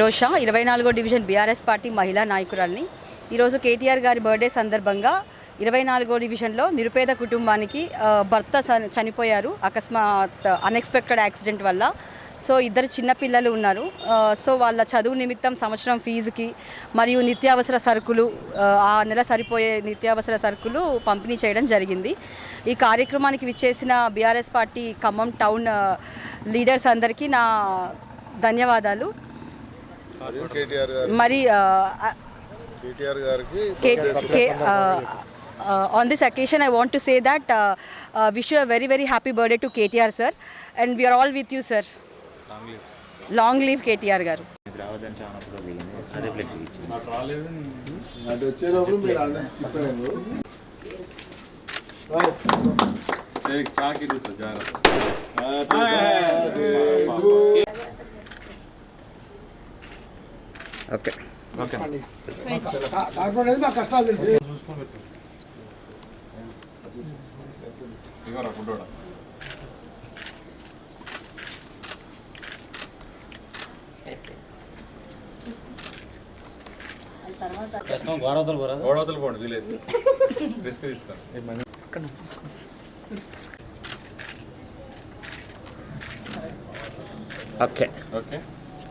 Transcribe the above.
ఫిరోజ్ షా ఇరవై నాలుగో division BRS party మహిళా నాయకురాల్ని. ఈరోజు కేటీఆర్ గారి బర్త్డే సందర్భంగా ఇరవై నాలుగో డివిజన్లో నిరుపేద కుటుంబానికి భర్త చనిపోయారు. అకస్మాత్ అన్ఎక్స్పెక్టెడ్ యాక్సిడెంట్ వల్ల. సో ఇద్దరు చిన్నపిల్లలు ఉన్నారు. సో వాళ్ళ చదువు నిమిత్తం సంవత్సరం ఫీజుకి మరియు నిత్యావసర సరుకులు ఆ, నెల సరిపోయే నిత్యావసర సరుకులు పంపిణీ చేయడం జరిగింది. ఈ కార్యక్రమానికి విచ్చేసిన BRS party Khammam town leaders అందరికీ నా ధన్యవాదాలు. మరియు కేటీఆర్ గారు. మరి కేటీఆర్ గారికి on this occasion I want to say that wish you very very happy birthday to KTR sir and we're all with you sir long live KTR garu. రావద్దని okay. Okay. ఇగోరా ఫుడ్డోడా కష్టం గోడవతలు పోరా? గోడవతలు పోండి వీలేదు రిస్క్ తీసుకోండి. ఓకే. ఓకే.